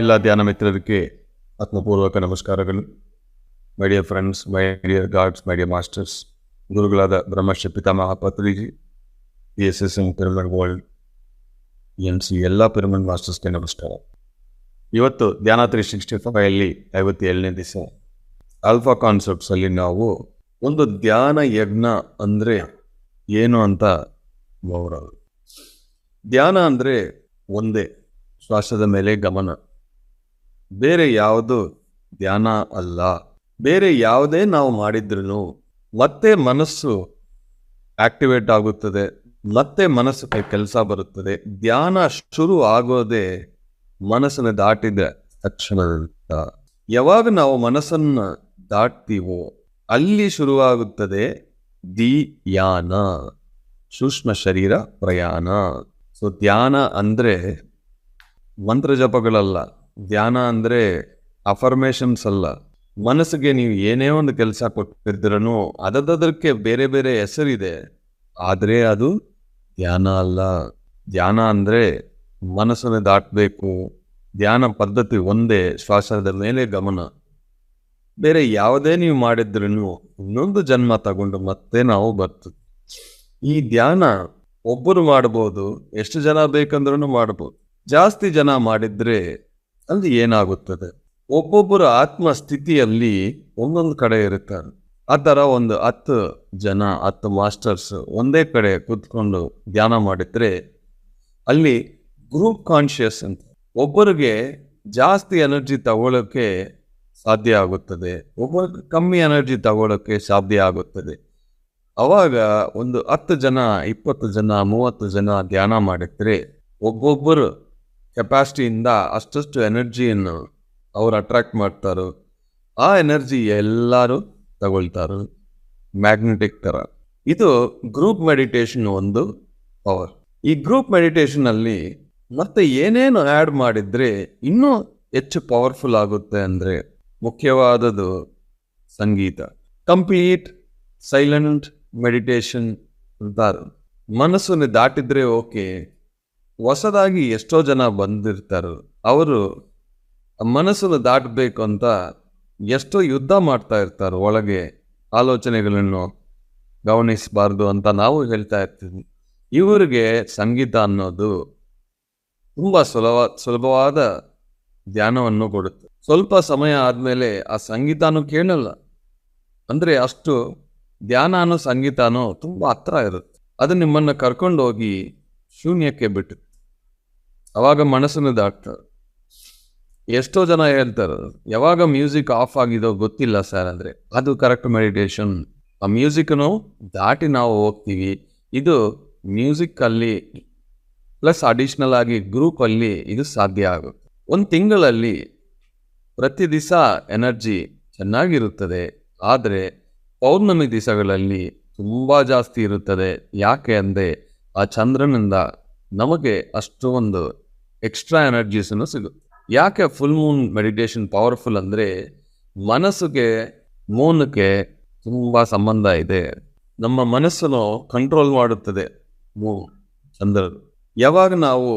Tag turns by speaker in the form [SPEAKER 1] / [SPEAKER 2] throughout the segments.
[SPEAKER 1] ಎಲ್ಲ ಧ್ಯಾನ ಮಿತ್ರರಿಗೆ ಆತ್ಮಪೂರ್ವಕ ನಮಸ್ಕಾರಗಳು. My dear friends my dear gods my dear masters ಗುರುಗಳಾದ ಬ್ರಹ್ಮಶ್ರೀ ಪಿತಾಮಹ P S S M pyramid world N C ಎಲ್ಲ ಪಿರಮಿಡ್ ಮಾಸ್ಟರ್ಸ್ಗೆ ನಮಸ್ಕಾರ. ಇವತ್ತು ಧ್ಯಾನ ತ್ರೀ ಸಿಕ್ಸ್ಟಿ ಫೈವಲ್ಲಿ ಐವತ್ತೇಳನೇ ದಿವಸ ಆಲ್ಫಾ ಕಾನ್ಸೆಪ್ಟ್ಸಲ್ಲಿ ನಾವು ಒಂದು ಧ್ಯಾನ ಯಜ್ಞ ಅಂದರೆ ಏನು ಅಂತ ನೋಡೋದು ಧ್ಯಾನ ಅಂದರೆ ಒಂದೇ, ಶ್ವಾಸದ ಮೇಲೆ ಗಮನ. ಬೇರೆ ಯಾವುದು ಧ್ಯಾನ ಅಲ್ಲ. ಬೇರೆ ಯಾವುದೇ ನಾವು ಮಾಡಿದ್ರೂ ಮತ್ತೆ ಮನಸ್ಸು ಆಕ್ಟಿವೇಟ್ ಆಗುತ್ತದೆ. ಮತ್ತೆ ಮನಸ್ಸು ಕೆಲಸ ಬರುತ್ತದೆ. ಧ್ಯಾನ ಶುರು ಆಗೋದೇ ಮನಸ್ಸನ್ನು ದಾಟಿದ ತಕ್ಷಣ ಯಾವಾಗ ನಾವು ಮನಸ್ಸನ್ನು ದಾಟ್ತೀವೋ ಅಲ್ಲಿ ಶುರುವಾಗುತ್ತದೆ ದಿ ಯಾನ ಸೂಕ್ಷ್ಮ ಶರೀರ ಪ್ರಯಾಣ. ಸೊ ಧ್ಯಾನ ಅಂದರೆ ಮಂತ್ರ ಜಪಗಳಲ್ಲ ಧ್ಯಾನ ಅಂದರೆ ಅಫರ್ಮೇಷನ್ಸ್ ಅಲ್ಲ. ಮನಸ್ಸಿಗೆ ನೀವು ಏನೇ ಒಂದು ಕೆಲಸ ಕೊಟ್ಟಿದ್ರೂ ಅದದಕ್ಕೆ ಬೇರೆ ಬೇರೆ ಹೆಸರಿದೆ. ಆದರೆ ಅದು ಧ್ಯಾನ ಅಲ್ಲ. ಧ್ಯಾನ ಅಂದರೆ ಮನಸ್ಸನ್ನು ದಾಟಬೇಕು. ಧ್ಯಾನ ಪದ್ಧತಿ ಒಂದೇ, ಶ್ವಾಸದ ಮೇಲೆ ಗಮನ. ಬೇರೆ ಯಾವುದೇ ನೀವು ಮಾಡಿದ್ರೂ ಇನ್ನೊಂದು ಜನ್ಮ ತಗೊಂಡು ಮತ್ತೆ ನಾವು ಬರ್ತದೆ ಈ ಧ್ಯಾನ ಒಬ್ಬರು ಮಾಡ್ಬೋದು, ಎಷ್ಟು ಜನ ಬೇಕಂದ್ರೂ ಮಾಡ್ಬೋದು. ಜಾಸ್ತಿ ಜನ ಮಾಡಿದ್ರೆ ಅಲ್ಲಿ ಏನಾಗುತ್ತದೆ? ಒಬ್ಬೊಬ್ಬರ ಆತ್ಮ ಸ್ಥಿತಿಯಲ್ಲಿ ಒಂದೊಂದು ಕಡೆ ಇರುತ್ತಾರೆ. ಆ ಥರ ಒಂದು ಹತ್ತು ಜನ, ಹತ್ತು ಮಾಸ್ಟರ್ಸ್ ಒಂದೇ ಕಡೆ ಕೂತ್ಕೊಂಡು ಧ್ಯಾನ ಮಾಡಿದರೆ ಅಲ್ಲಿ ಗ್ರೂಪ್ ಕಾನ್ಷಿಯಸ್ ಅಂತ. ಒಬ್ಬರಿಗೆ ಜಾಸ್ತಿ ಎನರ್ಜಿ ತಗೊಳ್ಳೋಕ್ಕೆ ಸಾಧ್ಯ ಆಗುತ್ತದೆ. ಒಬ್ಬರಿಗೆ ಕಮ್ಮಿ ಎನರ್ಜಿ ತಗೊಳ್ಳೋಕ್ಕೆ ಸಾಧ್ಯ ಆಗುತ್ತದೆ. ಅವಾಗ ಒಂದು ಹತ್ತು ಜನ, ಇಪ್ಪತ್ತು ಜನ, ಮೂವತ್ತು ಜನ ಧ್ಯಾನ ಮಾಡಿದರೆ ಒಬ್ಬೊಬ್ಬರು ಕೆಪಾಸಿಟಿಯಿಂದ ಅಷ್ಟಷ್ಟು ಎನರ್ಜಿಯನ್ನು ಅವ್ರು ಅಟ್ರಾಕ್ಟ್ ಮಾಡ್ತಾರೋ, ಆ ಎನರ್ಜಿ ಎಲ್ಲರೂ ತಗೊಳ್ತಾರೋ ಮ್ಯಾಗ್ನೆಟಿಕ್ ಥರ ಇದು ಗ್ರೂಪ್ ಮೆಡಿಟೇಷನ್ ಒಂದು ಪವರ್ ಈ ಗ್ರೂಪ್ ಮೆಡಿಟೇಷನಲ್ಲಿ ಮತ್ತೆ ಏನೇನು ಆ್ಯಡ್ ಮಾಡಿದರೆ ಇನ್ನೂ ಹೆಚ್ಚು ಪವರ್ಫುಲ್ ಆಗುತ್ತೆ ಅಂದರೆ ಮುಖ್ಯವಾದದ್ದು ಸಂಗೀತ. ಕಂಪ್ಲೀಟ್ ಸೈಲೆಂಟ್ ಮೆಡಿಟೇಷನ್ ಅಂತಾರೆ. ಮನಸ್ಸನ್ನು ದಾಟಿದರೆ ಓಕೆ ಹೊಸದಾಗಿ ಎಷ್ಟೋ ಜನ ಬಂದಿರ್ತಾರೋ. ಅವರು ಮನಸ್ಸನ್ನು ದಾಟಬೇಕು ಅಂತ ಎಷ್ಟೋ ಯುದ್ಧ ಮಾಡ್ತಾ ಇರ್ತಾರೆ. ಒಳಗೆ ಆಲೋಚನೆಗಳನ್ನು ಗಮನಿಸಬಾರ್ದು ಅಂತ ನಾವು ಹೇಳ್ತಾ ಇರ್ತೀವಿ. ಇವರಿಗೆ ಸಂಗೀತ ಅನ್ನೋದು ತುಂಬ ಸುಲಭ, ಸುಲಭವಾದ ಧ್ಯಾನವನ್ನು ಕೊಡುತ್ತೆ. ಸ್ವಲ್ಪ ಸಮಯ ಆದಮೇಲೆ ಆ ಸಂಗೀತನೂ ಕೇಳಲ್ಲ. ಅಂದರೆ ಅಷ್ಟು ಧ್ಯಾನನೂ ಸಂಗೀತನೂ ತುಂಬ ಹತ್ರ ಇರುತ್ತೆ. ಅದು ನಿಮ್ಮನ್ನು ಕರ್ಕೊಂಡು ಹೋಗಿ ಶೂನ್ಯಕ್ಕೆ ಬಿಟ್ಟು. ಅವಾಗ ಮನಸ್ಸನ್ನು ದಾಟ್ತದೆ ಎಷ್ಟೋ ಜನ ಹೇಳ್ತಾರೆ, ಯಾವಾಗ ಮ್ಯೂಸಿಕ್ ಆಫ್ ಆಗಿದೋ ಗೊತ್ತಿಲ್ಲ ಸರ್ ಅಂದರೆ ಅದು ಕರೆಕ್ಟ್ ಮೆಡಿಟೇಷನ್ ಆ ಮ್ಯೂಸಿಕ್ನು ದಾಟಿ ನಾವು ಹೋಗ್ತೀವಿ. ಇದು ಮ್ಯೂಸಿಕ್ಕಲ್ಲಿ ಪ್ಲಸ್ ಅಡಿಷ್ನಲ್ ಆಗಿ ಗ್ರೂಪಲ್ಲಿ ಇದು ಸಾಧ್ಯ ಆಗುತ್ತೆ. ಒಂದು ತಿಂಗಳಲ್ಲಿ ಪ್ರತಿ ದಿವಸ ಎನರ್ಜಿ ಚೆನ್ನಾಗಿರುತ್ತದೆ. ಆದರೆ ಪೌರ್ಣಮಿ ದಿವಸಗಳಲ್ಲಿ ತುಂಬ ಜಾಸ್ತಿ ಇರುತ್ತದೆ. ಯಾಕೆ ಅಂದರೆ ಆ ಚಂದ್ರನಿಂದ ನಮಗೆ ಅಷ್ಟೊಂದು ಎಕ್ಸ್ಟ್ರಾ ಎನರ್ಜೀಸನ್ನು ಸಿಗುತ್ತೆ. ಯಾಕೆ ಫುಲ್ ಮೂನ್ ಮೆಡಿಟೇಷನ್ ಪವರ್ಫುಲ್ ಅಂದರೆ ಮನಸ್ಸಿಗೆ ಮೂನಕ್ಕೆ ತುಂಬ ಸಂಬಂಧ ಇದೆ. ನಮ್ಮ ಮನಸ್ಸನ್ನು ಕಂಟ್ರೋಲ್ ಮಾಡುತ್ತದೆ ಮೂನ್ ಚಂದ್ರರು. ಯಾವಾಗ ನಾವು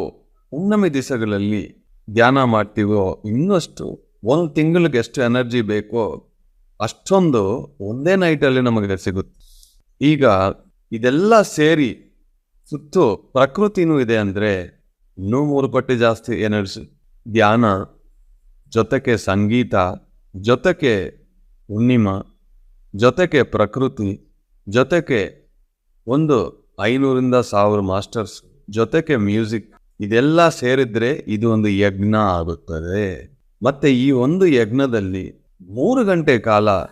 [SPEAKER 1] ಹುಣ್ಣಿಮೆ ದಿವಸಗಳಲ್ಲಿ ಧ್ಯಾನ ಮಾಡ್ತೀವೋ, ಇನ್ನಷ್ಟು ಒಂದು ತಿಂಗಳಿಗೆ ಎಷ್ಟು ಎನರ್ಜಿ ಬೇಕೋ, ಅಷ್ಟೊಂದು ಒಂದೇ ನೈಟಲ್ಲಿ ನಮಗೆ ಸಿಗುತ್ತೆ. ಈಗ ಇದೆಲ್ಲ ಸೇರಿ ಸುತ್ತು ಪ್ರಕೃತಿನೂ ಇದೆ ಅಂದರೆ ಇನ್ನೂ ಮೂರು ಪಟ್ಟು ಜಾಸ್ತಿ ಎನರ್ಜಿ, ಧ್ಯಾನ, ಜೊತೆಗೆ ಸಂಗೀತ, ಜೊತೆಗೆ ಹುಣ್ಣಿಮ, ಜೊತೆಗೆ ಪ್ರಕೃತಿ, ಜೊತೆಗೆ ಒಂದು ಐನೂರಿಂದ ಸಾವಿರ ಮಾಸ್ಟರ್ಸ್, ಜೊತೆಗೆ ಮ್ಯೂಸಿಕ್. ಇದೆಲ್ಲ ಸೇರಿದ್ರೆ ಇದು ಒಂದು ಯಜ್ಞ ಆಗುತ್ತದೆ. ಮತ್ತೆ ಈ ಒಂದು ಯಜ್ಞದಲ್ಲಿ ಮೂರು ಗಂಟೆ ಕಾಲ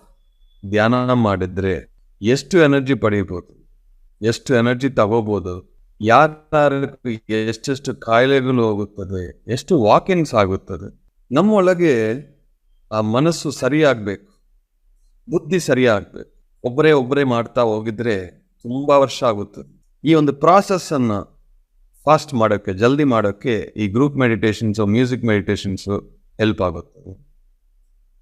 [SPEAKER 1] ಧ್ಯಾನ ಮಾಡಿದ್ರೆ ಎಷ್ಟು ಎನರ್ಜಿ ಪಡೆಯಬಹುದು ಎಷ್ಟು ಎನರ್ಜಿ ತಗೋಬೋದು? ಯಾರ ಎಷ್ಟೆಷ್ಟು ಕಾಯಿಲೆಗಳು ಹೋಗುತ್ತದೆ, ಎಷ್ಟು ವಾಕಿಂಗ್ಸ್ ಆಗುತ್ತದೆ ನಮ್ಮೊಳಗೆ ಆ ಮನಸ್ಸು ಸರಿಯಾಗಬೇಕು, ಬುದ್ಧಿ ಸರಿಯಾಗಬೇಕು. ಒಬ್ಬರೇ ಒಬ್ಬರೇ ಮಾಡ್ತಾ ಹೋಗಿದ್ರೆ ತುಂಬ ವರ್ಷ ಆಗುತ್ತದೆ ಈ ಒಂದು ಪ್ರಾಸೆಸ್ಸನ್ನು ಫಾಸ್ಟ್ ಮಾಡೋಕ್ಕೆ, ಜಲ್ದಿ ಮಾಡೋಕ್ಕೆ ಈ group meditations music meditations help ಆಗುತ್ತದೆ.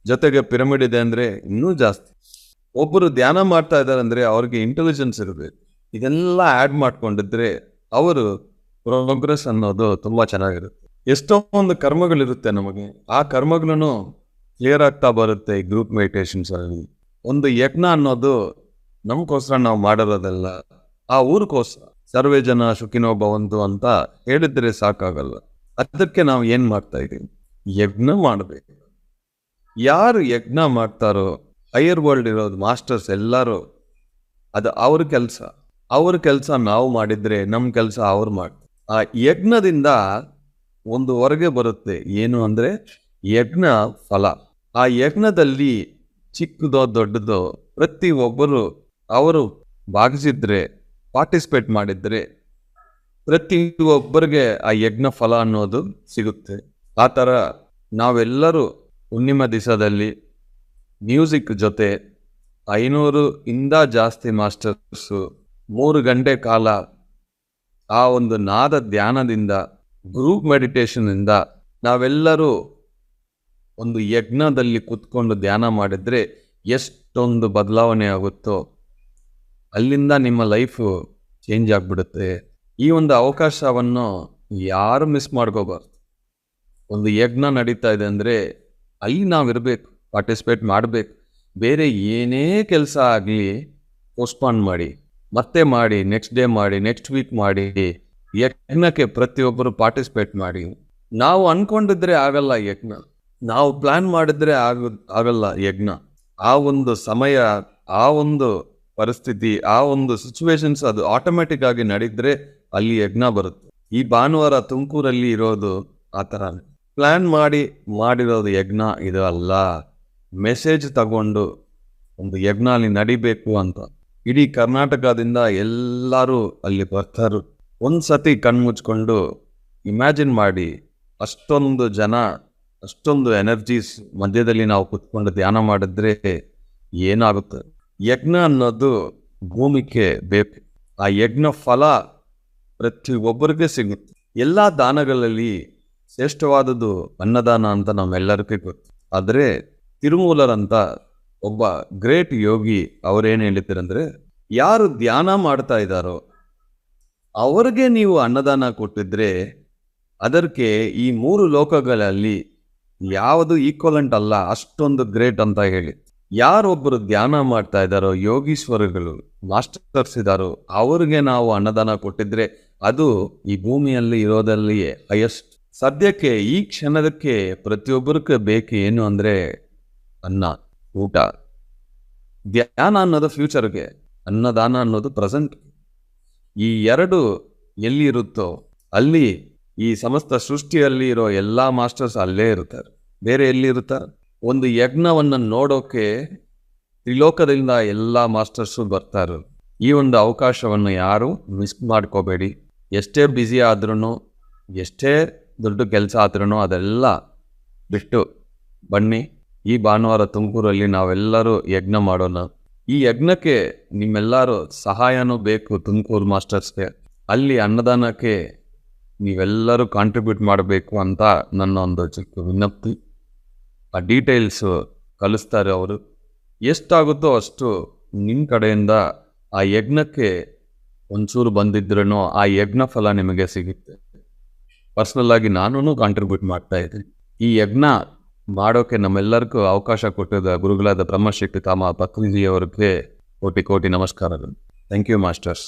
[SPEAKER 1] ಜೊತೆಗೆ ಪಿರಮಿಡ್ ಇದೆ ಅಂದರೆ ಇನ್ನೂ ಜಾಸ್ತಿ. ಒಬ್ಬರು ಧ್ಯಾನ ಮಾಡ್ತಾ ಇದ್ದಾರೆ ಅಂದರೆ ಅವ್ರಿಗೆ ಇಂಟೆಲಿಜೆನ್ಸ್ ಇರಬೇಕು. ಇದೆಲ್ಲ ಆ್ಯಡ್ ಮಾಡ್ಕೊಂಡಿದ್ರೆ ಅವರು ಪ್ರೋಗ್ರೆಸ್ ಅನ್ನೋದು ತುಂಬ ಚೆನ್ನಾಗಿರುತ್ತೆ. ಎಷ್ಟೊಂದು ಕರ್ಮಗಳಿರುತ್ತೆ ನಮಗೆ. ಆ ಕರ್ಮಗಳನ್ನು ಕ್ಲಿಯರ್ ಆಗ್ತಾ ಬರುತ್ತೆ ಈ ಗ್ರೂಪ್ ಮೆಡಿಟೇಷನ್ಸ್ ಅಲ್ಲಿ. ಒಂದು ಯಜ್ಞ ಅನ್ನೋದು ನಮಗೋಸ್ಕರ ನಾವು ಮಾಡಿರೋದಲ್ಲ, ಆ ಊರಿಗೋಸ್ಕರ. ಸರ್ವೇ ಜನ ಶುಕಿನೋ ಭವಂತು ಅಂತ ಹೇಳಿದ್ರೆ ಸಾಕಾಗಲ್ಲ. ಅದಕ್ಕೆ ನಾವು ಏನು ಮಾಡ್ತಾ ಇದ್ದೀವಿ? ಯಜ್ಞ ಮಾಡಬೇಕು. ಯಾರು ಯಜ್ಞ ಮಾಡ್ತಾರೋ ಹೈಯರ್ ವರ್ಲ್ಡ್ ಇರೋದು ಮಾಸ್ಟರ್ಸ್ ಎಲ್ಲರೂ, ಅದು ಅವ್ರ ಕೆಲಸ. ಅವ್ರ ಕೆಲಸ ನಾವು ಮಾಡಿದ್ರೆ ನಮ್ಮ ಕೆಲಸ ಅವ್ರು ಮಾಡ್ತಾರೆ ಆ ಯಜ್ಞದಿಂದ ಒಂದು ಹೊರಗೆ ಬರುತ್ತೆ. ಏನು ಅಂದರೆ ಯಜ್ಞ ಫಲ. ಆ ಯಜ್ಞದಲ್ಲಿ ಚಿಕ್ಕದೋ ದೊಡ್ಡದೋ ಪ್ರತಿ ಒಬ್ಬರು ಅವರು ಭಾಗಿಸಿದ್ರೆ ಪಾರ್ಟಿಸಿಪೇಟ್ ಮಾಡಿದ್ರೆ ಪ್ರತಿ ಒಬ್ಬರಿಗೆ ಆ ಯಜ್ಞ ಫಲ ಅನ್ನೋದು ಸಿಗುತ್ತೆ. ಆ ಥರ ನಾವೆಲ್ಲರೂ ಹುಣ್ಣಿಮೆ ದಿವಸದಲ್ಲಿ ಮ್ಯೂಸಿಕ್ ಜೊತೆ ಐನೂರು ಇಂದ ಜಾಸ್ತಿ ಮಾಸ್ಟರ್ಸು ಮೂರು ಗಂಟೆ ಕಾಲ ಆ ಒಂದು ನಾದ ಧ್ಯಾನದಿಂದ ಗ್ರೂಪ್ ಮೆಡಿಟೇಷನಿಂದ ನಾವೆಲ್ಲರೂ ಒಂದು ಯಜ್ಞದಲ್ಲಿ ಕುತ್ಕೊಂಡು ಧ್ಯಾನ ಮಾಡಿದರೆ ಎಷ್ಟೊಂದು ಬದಲಾವಣೆ ಆಗುತ್ತೋ, ಅಲ್ಲಿಂದ ನಿಮ್ಮ ಲೈಫು ಚೇಂಜ್ ಆಗಿಬಿಡುತ್ತೆ. ಈ ಒಂದು ಅವಕಾಶವನ್ನು ಯಾರು ಮಿಸ್ ಮಾಡ್ಕೋಬಾರ್ದು. ಒಂದು ಯಜ್ಞ ನಡೀತಾ ಇದೆ ಅಂದರೆ ಅಲ್ಲಿ ನಾವು ಇರಬೇಕು ಪಾರ್ಟಿಸಿಪೇಟ್ ಮಾಡಬೇಕು. ಬೇರೆ ಏನೇ ಕೆಲಸ ಆಗಲಿ ಪೋಸ್ಟ್ಪಾನ್ ಮಾಡಿ. ಮತ್ತೆ ಮಾಡಿ ನೆಕ್ಸ್ಟ್ ಡೇ ಮಾಡಿ ನೆಕ್ಸ್ಟ್ ವೀಕ್ ಮಾಡಿ, ಯಜ್ಞಕ್ಕೆ ಪ್ರತಿಯೊಬ್ಬರು ಪಾರ್ಟಿಸಿಪೇಟ್ ಮಾಡಿ. ನಾವು ಅನ್ಕೊಂಡಿದ್ರೆ ಆಗಲ್ಲ ಯಜ್ಞ. ನಾವು ಪ್ಲಾನ್ ಮಾಡಿದ್ರೆ ಆಗ, ಆಗಲ್ಲ ಯಜ್ಞ. ಆ ಒಂದು ಸಮಯ, ಆ ಒಂದು ಪರಿಸ್ಥಿತಿ, ಆ ಒಂದು ಸಿಚುವೇಶನ್ಸ್ ಅದು ಆಟೋಮೆಟಿಕ್ ಆಗಿ ನಡೆದ್ರೆ ಅಲ್ಲಿ ಯಜ್ಞ ಬರುತ್ತೆ. ಈ ಭಾನುವಾರ ತುಮಕೂರಲ್ಲಿ ಇರೋದು ಆ ಥರ ಪ್ಲಾನ್ ಮಾಡಿ, ಮಾಡಿರೋದು ಯಜ್ಞ ಇದು ಅಲ್ಲ. ಮೆಸೇಜ್ ತಗೊಂಡು ಒಂದು ಯಜ್ಞ ಅಲ್ಲಿ ನಡಿಬೇಕು ಅಂತ. ಇಡೀ ಕರ್ನಾಟಕದಿಂದ ಎಲ್ಲರೂ ಅಲ್ಲಿ ಬರ್ತಾರೆ. ಒಂದು ಸತಿ ಕಣ್ಮುಚ್ಕೊಂಡು ಇಮ್ಯಾಜಿನ್ ಮಾಡಿ ಅಷ್ಟೊಂದು ಜನ, ಅಷ್ಟೊಂದು ಎನರ್ಜೀಸ್ ಮಧ್ಯದಲ್ಲಿ ನಾವು ಕುತ್ಕೊಂಡು ಧ್ಯಾನ ಮಾಡಿದ್ರೆ ಏನಾಗುತ್ತೆ? ಯಜ್ಞ ಅನ್ನೋದು ಭೂಮಿಗೆ ಬೇಕು. ಆ ಯಜ್ಞ ಫಲ ಪ್ರತಿ ಒಬ್ಬರಿಗೆ ಸಿಗುತ್ತೆ. ಎಲ್ಲ ದಾನಗಳಲ್ಲಿ ಶ್ರೇಷ್ಠವಾದದ್ದು ಅನ್ನದಾನ ಅಂತ ನಮ್ಮೆಲ್ಲರಿಗೂ ಗೊತ್ತು. ಆದರೆ ತಿರುಮೂಲರಂತ ಒಬ್ಬ ಗ್ರೇಟ್ ಯೋಗಿ ಅವರೇನು ಹೇಳಿದ್ದಾರಂದ್ರೆ ಯಾರು ಧ್ಯಾನ ಮಾಡ್ತಾ ಇದ್ದಾರೋ, ಅವರಿಗೆ ನೀವು ಅನ್ನದಾನ ಕೊಟ್ಟಿದ್ರೆ ಅದಕ್ಕೆ ಈ ಮೂರು ಲೋಕಗಳಲ್ಲಿ ಯಾವುದು ಈಕ್ವಲೆಂಟ್ ಅಲ್ಲ, ಅಷ್ಟೊಂದು ಗ್ರೇಟ್ ಅಂತ ಹೇಳಿ. ಯಾರೊಬ್ಬರು ಧ್ಯಾನ ಮಾಡ್ತಾ ಇದ್ದಾರೋ ಯೋಗೀಶ್ವರಗಳು ಮಾಸ್ಟರ್ಸ್ ಇದ್ದಾರೋ, ಅವ್ರಿಗೆ ನಾವು ಅನ್ನದಾನ ಕೊಟ್ಟಿದ್ರೆ, ಅದು ಈ ಭೂಮಿಯಲ್ಲಿ ಇರೋದಲ್ಲಿಯೇ ಹೈಯೆಸ್ಟ್. ಸದ್ಯಕ್ಕೆ ಈ ಕ್ಷಣದಕ್ಕೆ ಪ್ರತಿಯೊಬ್ಬರಿಗೆ ಬೇಕು ಏನು ಅಂದರೆ ಅನ್ನ. ಊಟ. ಧ್ಯಾನ ಅನ್ನೋದು ಫ್ಯೂಚರ್ಗೆ ಅನ್ನದಾನ ಅನ್ನೋದು ಪ್ರೆಸೆಂಟ್ ಈ ಎರಡು ಎಲ್ಲಿ ಇರುತ್ತೋ ಅಲ್ಲಿ ಈ ಸಮಸ್ತ ಸೃಷ್ಟಿಯಲ್ಲಿ ಇರೋ ಎಲ್ಲ ಮಾಸ್ಟರ್ಸ್ ಅಲ್ಲೇ ಇರ್ತಾರೆ ಬೇರೆ ಎಲ್ಲಿ ಇರ್ತಾರೆ ಒಂದು ಯಜ್ಞವನ್ನು ನೋಡೋಕೆ ತ್ರಿಲೋಕದಿಂದ ಎಲ್ಲ ಮಾಸ್ಟರ್ಸು ಬರ್ತಾರೆ. ಈ ಒಂದು ಅವಕಾಶವನ್ನು ಯಾರು ಮಿಸ್ ಮಾಡ್ಕೋಬೇಡಿ. ಎಷ್ಟೇ ಬ್ಯುಸಿ ಆದ್ರೂ ಎಷ್ಟೇ ದೊಡ್ಡ ಕೆಲಸ ಆದ್ರೂ ಅದೆಲ್ಲ ಬಿಟ್ಟು ಬನ್ನಿ. ಈ ಭಾನುವಾರ ತುಮಕೂರಲ್ಲಿ ನಾವೆಲ್ಲರೂ ಯಜ್ಞ ಮಾಡೋಣ. ಈ ಯಜ್ಞಕ್ಕೆ ನಿಮ್ಮೆಲ್ಲರೂ ಸಹಾಯನೂ ಬೇಕು ತುಮಕೂರು ಮಾಸ್ಟರ್ಸ್ಗೆ. ಅಲ್ಲಿ ಅನ್ನದಾನಕ್ಕೆ ನೀವೆಲ್ಲರೂ ಕಾಂಟ್ರಿಬ್ಯೂಟ್ ಮಾಡಬೇಕು ಅಂತ ನನ್ನ ಒಂದು ಚಿಕ್ಕ ವಿಜ್ಞಪ್ತಿ ಆ ಡೀಟೇಲ್ಸು ಕಲಿಸ್ತಾರೆ ಅವರು. ಎಷ್ಟಾಗುತ್ತೋ ಅಷ್ಟು ನಿಮ್ಮ ಕಡೆಯಿಂದ ಆ ಯಜ್ಞಕ್ಕೆ ಒಂಚೂರು ಬಂದಿದ್ರೂ ಆ ಯಜ್ಞ ಫಲ ನಿಮಗೆ ಸಿಗುತ್ತೆ. ಪರ್ಸ್ನಲ್ಲಾಗಿ ನಾನು ಕಾಂಟ್ರಿಬ್ಯೂಟ್ ಮಾಡ್ತಾ ಇದ್ದೀನಿ. ಈ ಯಜ್ಞ ಮಾಡೋಕೆ ನಮ್ಮೆಲ್ಲರಿಗೂ ಅವಕಾಶ ಕೊಟ್ಟಿದ್ದ ಗುರುಗಳಾದ ಬ್ರಹ್ಮಶಕ್ತಿ ತಾಮ ಪತ್ರಿಜಿಯವರಿಗೆ ಕೋಟಿ ಕೋಟಿ ನಮಸ್ಕಾರಗಳು ಥ್ಯಾಂಕ್ ಯು ಮಾಸ್ಟರ್ಸ್